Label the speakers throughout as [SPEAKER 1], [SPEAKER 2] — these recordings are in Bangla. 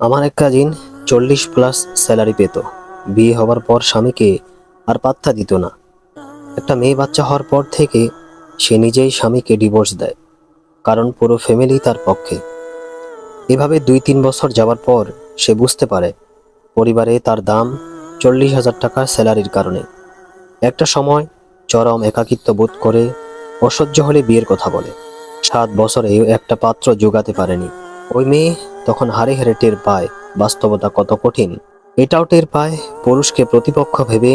[SPEAKER 1] আমার এক কাজিন চল্লিশ প্লাস স্যালারি পেত। বিয়ে হওয়ার পর স্বামীকে আর পাত্তা দিত না। একটা মেয়ে বাচ্চা হওয়ার পর থেকে সে নিজেই স্বামীকে ডিভোর্স দেয়, কারণ পুরো ফ্যামিলি তার পক্ষে। এভাবে দুই তিন বছর যাওয়ার পর সে বুঝতে পারে, পরিবারে তার দাম চল্লিশ হাজার টাকা স্যালারির কারণে। একটা সময় চরম একাকিত্ব বোধ করে অসহ্য হলে বিয়ের কথা বলে। সাত বছরে একটা পাত্র জোগাতে পারেনি। ওই মেয়ে তখন হারে হারে টের পায় বাস্তবতা কত কঠিন। এটাও টের পায় পুরুষকে প্রতিপক্ষ ভেবে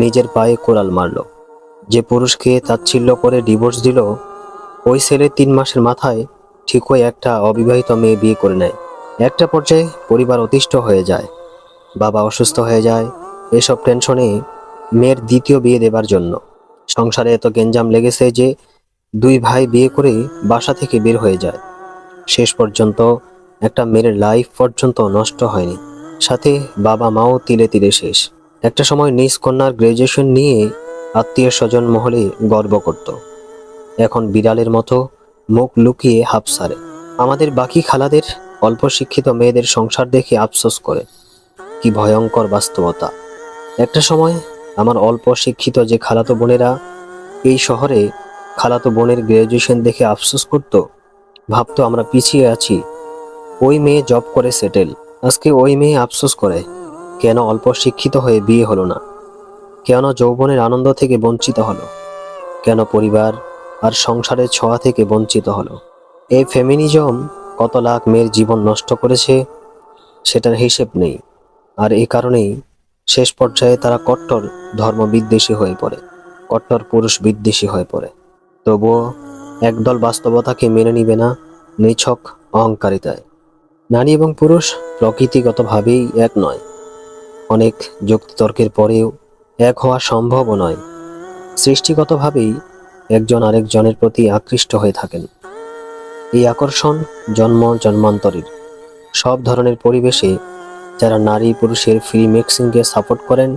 [SPEAKER 1] নিজের পায়ে কোরাল মারল। যে পুরুষকে তাচ্ছিল্য করে ডিভোর্স দিল, ওই ছেলে তিন মাসের মাথায় ঠিকই একটা অবিবাহিত মেয়ে বিয়ে করে নেয়। একটা পর্যায়ে পরিবার অতিষ্ঠ হয়ে যায়, বাবা অসুস্থ হয়ে যায়, এসব টেনশনে মেয়ের দ্বিতীয় বিয়ে দেবার জন্য। সংসারে এত গেঞ্জাম লেগেছে যে দুই ভাই বিয়ে করে বাসা থেকে বের হয়ে যায়। শেষ পর্যন্ত একটা মেয়ের লাইফ পর্যন্ত নষ্ট হয়নি। সাথে বাবা মাও তিলে তিলে শেষ। একটা সময় নিজ কন্যার গ্রাজুয়েশন নিয়ে আত্মীয় স্বজন মহলে গর্ব করত। এখন বিড়ালের মতো মুখ লুকিয়ে হাফ সারে। আমাদের বাকি খালাদের অল্প শিক্ষিত মেয়েদের সংসার দেখে আফসোস করে। কি ভয়ঙ্কর বাস্তবতা। একটা সময় আমার অল্প শিক্ষিত যে খালাতো বোনেরা এই শহরে খালাতো বোনের গ্রাজুয়েশন দেখে আফসোস করত, ভাবতো আমরা পিছিয়ে আছি। ওই মেয়ে জব করে সেটেল। আজকে ওই মেয়ে আফসোস করে, কেন অল্প শিক্ষিত হয়ে বিয়ে হলো না? কেন যৌবনের আনন্দ থেকে বঞ্চিত হলো? কেন পরিবার আর সংসারের ছোঁয়া থেকে বঞ্চিত হলো? এই ফেমিনিজম কত লাখ মেয়ের জীবন নষ্ট করেছে, সেটার হিসেব নেই। আর এই কারণেই শেষ পর্যায়ে তারা কট্টর ধর্ম বিদ্বেষী হয়ে পড়ে, কট্টর পুরুষ বিদ্বেষী হয়ে পড়ে। তবুও একদল বাস্তবতাকে মেনে নিবে না নিছক অহংকারিতায়। নারী এবং পুরুষ প্রকৃতিগতভাবেই এক নয়। অনেক যুক্তিতর্কের পরেও এক হওয়া সম্ভবও নয়। সৃষ্টিগতভাবেই একজন আরেকজনের প্রতি আকৃষ্ট হয়ে থাকেন। এই আকর্ষণ জন্ম, জন্মান্তরের। সব ধরনের পরিবেশে যারা নারী, পুরুষের ফ্রি মিক্সিংকে সাপোর্ট করেন,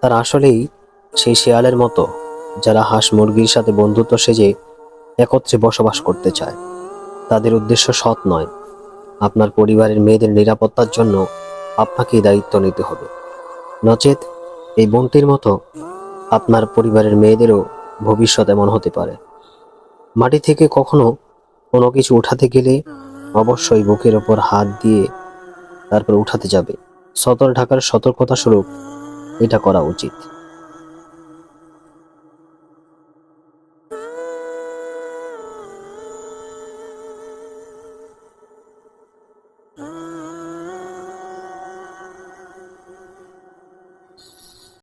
[SPEAKER 1] তারা আসলেই সেই শেয়ালের মতো যারা হাঁস মুরগির সাথে বন্ধুত্ব সেজে একত্রে বসবাস করতে চায়। তাদের উদ্দেশ্য সৎ নয়। আপনার পরিবারের মেয়েদের নিরাপত্তার জন্য আপনাকেই দায়িত্ব নিতে হবে। নচেত এই বোনটির মতো আপনার পরিবারের মেয়েদেরও ভবিষ্যৎ এমন হতে পারে। মাটি থেকে কখনো কোনো কিছু উঠাতে গেলে অবশ্যই বুকের ওপর হাত দিয়ে তারপর উঠাতে যাবে। সতর ঢাকার সতর্কতা স্বরূপ এটা করা উচিত।